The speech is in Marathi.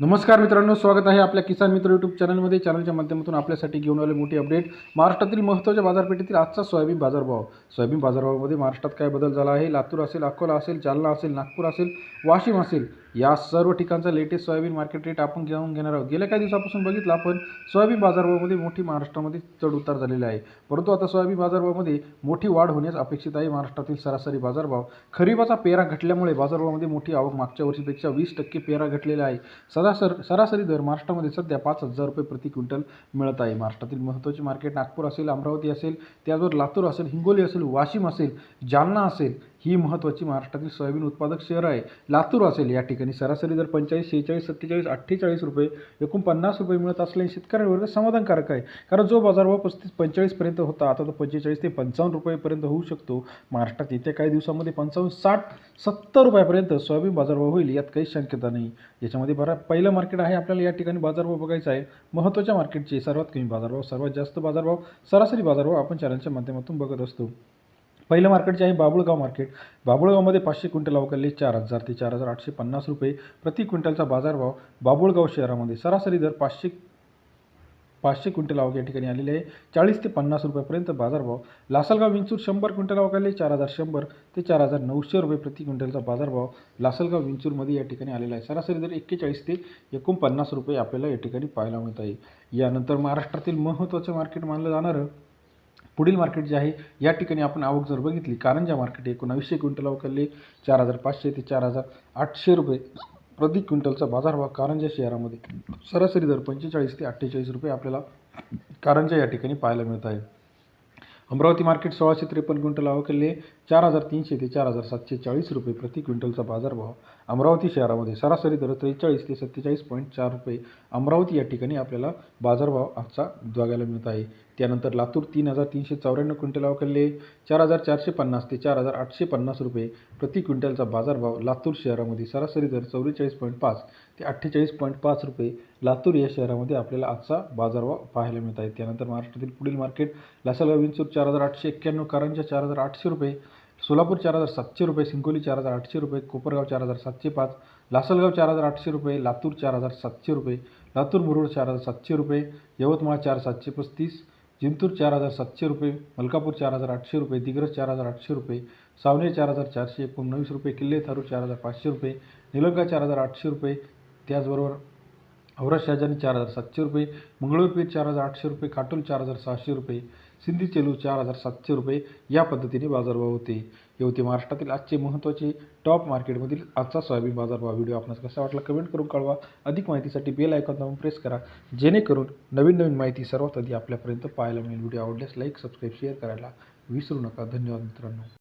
नमस्कार मित्रांनो स्वागत आहे आपल्या किसान मित्र यूट्यूब चॅनलमध्ये चॅनलच्या माध्यमातून आपल्यासाठी घेऊन आले मोठी अपडेट महाराष्ट्रातील महत्त्वाच्या बाजारपेठेतील आजचा सोयाबीन बाजारभाव. सोयाबीन बाजारभावामध्ये महाराष्ट्रात काय बदल झाला आहे? लातूर असेल अकोला असेल जालना असेल नागपूर असेल वाशिम असेल या सर्व ठिकाणचा लेटेस्ट सोयाबीन मार्केट रेट आपण घेऊन घेणार आहोत. गेल्या काही दिवसापासून बघितलं आपण सोयाबीन बाजारभावामध्ये मोठी महाराष्ट्रामध्ये चढ उतार झालेला आहे. परंतु आता सोयाबीन बाजारभावामध्ये मोठी वाढ होण्यास अपेक्षित आहे महाराष्ट्रातील सरासरी बाजारभाव. खरीपाचा पेरा घटल्यामुळे बाजारभावामध्ये मोठी आवक मागच्या वर्षीपेक्षा वीस टक्के पेरा घटलेला आहे. सरासर सरासरी दर महाराष्ट्रामध्ये सध्या पाच हजार रुपये प्रति क्विंटल मिळत आहे. महाराष्ट्रातील महत्त्वाचे मार्केट नागपूर असेल अमरावती असेल त्याचबरोबर लातूर असेल हिंगोली असेल वाशिम असेल जालना असेल ही महत्त्वाची महाराष्ट्रातील सोयाबीन उत्पादक शहर आहे. लातूर असेल या ठिकाणी. सरासरी दर पंचेचाळीस शेहेचाळीस सत्तेचाळीस अठ्ठेचाळीस रुपये एकूण पन्नास रुपये मिळत असल्याने शेतकऱ्यांवर समाधानकारक आहे. कारण जो बाजारभाव पस्तीस पंचेचाळीसपर्यंत होता आता तो पंचेचाळीस ते पंचावन्न रुपयेपर्यंत होऊ शकतो. महाराष्ट्रात येत्या काही दिवसामध्ये पंचावन्न साठ सत्तर रुपयापर्यंत सोयाबीन बाजारभाव होईल यात काही शक्यता नाही. याच्यामध्ये बरा पहिलं मार्केट आहे आपल्याला या ठिकाणी बाजारभाव बघायचा आहे. महत्त्वाच्या मार्केटचे सर्वात कमी बाजारभाव सर्वात जास्त बाजारभाव सरासरी बाजारभाव आपण चॅनलच्या माध्यमातून बघत असतो. पहिलं मार्केट जे आहे बाबुळगाव मार्केट बाबुळगावमध्ये पाचशे क्विंटल अवकाळले चार हजार ते चार हजार आठशे पन्नास रुपये प्रति क्विंटलचा बाजारभाव बाबुळगाव शहरामध्ये. सरासरी दर पाचशे पाचशे क्विंटल आवक या ठिकाणी आलेले आहे. चाळीस ते पन्नास रुपयापर्यंत बाजारभाव. लासलगाव विंचूर शंभर क्विंटल अवकाळले चार हजार शंभर ते चार हजार नऊशे रुपये प्रति क्विंटलचा बाजारभाव लासलगाव विंचूरमध्ये या ठिकाणी आलेला आहे. सरासरी दर एक्केचाळीस ते एकोणपन्नास रुपये आपल्याला या ठिकाणी पाहायला मिळत आहे. यानंतर महाराष्ट्रातील महत्त्वाचं मार्केट मानलं जाणारं पुढील मार्केट जे आहे या ठिकाणी आपण आवक जर बघितली कारंजा मार्केट एकोणावीसशे क्विंटल अवकाळले चार हजार पाचशे ते चार हजार आठशे रुपये प्रति क्विंटलचा बाजारभाव कारंजा शहरामध्ये. सरासरी दर पंचेचाळीस ते अठ्ठेचाळीस रुपये आपल्याला कारंजा या ठिकाणी पाहायला मिळत आहे. अमरावती मार्केट सोळाशे त्रेपन्न क्विंटल अवकाळले चार हजार तीनशे ते चार हजार सातशे चाळीस रुपये प्रति क्विंटलचा बाजारभाव अमरावती शहरामध्ये. सरासरी दर त्रेचाळीस ते सत्तेचाळीस पॉईंट चार रुपये अमरावती या ठिकाणी आपल्याला बाजारभाव आजचा बघायला मिळत आहे. त्यानंतर लातूर तीन हजार तीनशे चौऱ्याण्णव क्विंटल अवकाळले चार हजार चारशे पन्नास ते चार हजार आठशे पन्नास रुपये प्रति क्विंटलचा बाजारभाव लातूर शहरामध्ये सरासरी दर चौवेचाळीस पॉईंट पाच ते अठ्ठेचाळीस पॉईंट पाच रुपये लातूर या शहरामध्ये आपल्याला आजचा बाजारभाव पाहायला मिळत आहे त्यानंतर महाराष्ट्रातील पुढील मार्केट लासलगाव विंचूर चार हजार आठशे एक्क्याण्णव कारंजा चार हजार आठशे रुपये सोलापूर चार हजार सातशे रुपये सिंगोली चार हजार आठशे रुपये कोपरगाव चार हजार सातशे पाच लासलगाव चार हजार आठशे रुपये लातूर चार हजार सातशे रुपये लातूर मुरुड चार हजार सातशे रुपये यवतमाळ चार सातशे पस्तीस जिंतूर चार हजार सातशे रुपये मलकापूर चार हजार आठशे रुपये दिग्रस चार हजार आठशे रुपये सावनेर चार हजार चारशे एकोणवीस रुपये किल्ले थारू चार हजार पाचशे रुपये निलंगा चार हजार आठशे रुपये त्याचबरोबर औरत शाहजानी चार हजार सातशे रुपये मंगळूरपीर चार हजार आठशे रुपये काटोल चार हजार सहाशे रुपये सिंधी चेलू चार हजार सातशे रुपये या पद्धतीने बाजारभाव होते. हे होते महाराष्ट्रातील आजचे महत्त्वाचे टॉप मार्केटमधील आजचा सोयाबीन बाजारभाव व्हिडिओ आपणास कसा वाटला कमेंट करून कळवा. अधिक माहितीसाठी बेल आयकॉन दाबून प्रेस करा. जेणेकरून नवीन नवीन माहिती सर्वात आधी आपल्यापर्यंत पाहायला मिळेल. व्हिडिओ आवडल्यास लाईक सबस्क्राईब शेअर करायला विसरू नका. धन्यवाद मित्रांनो.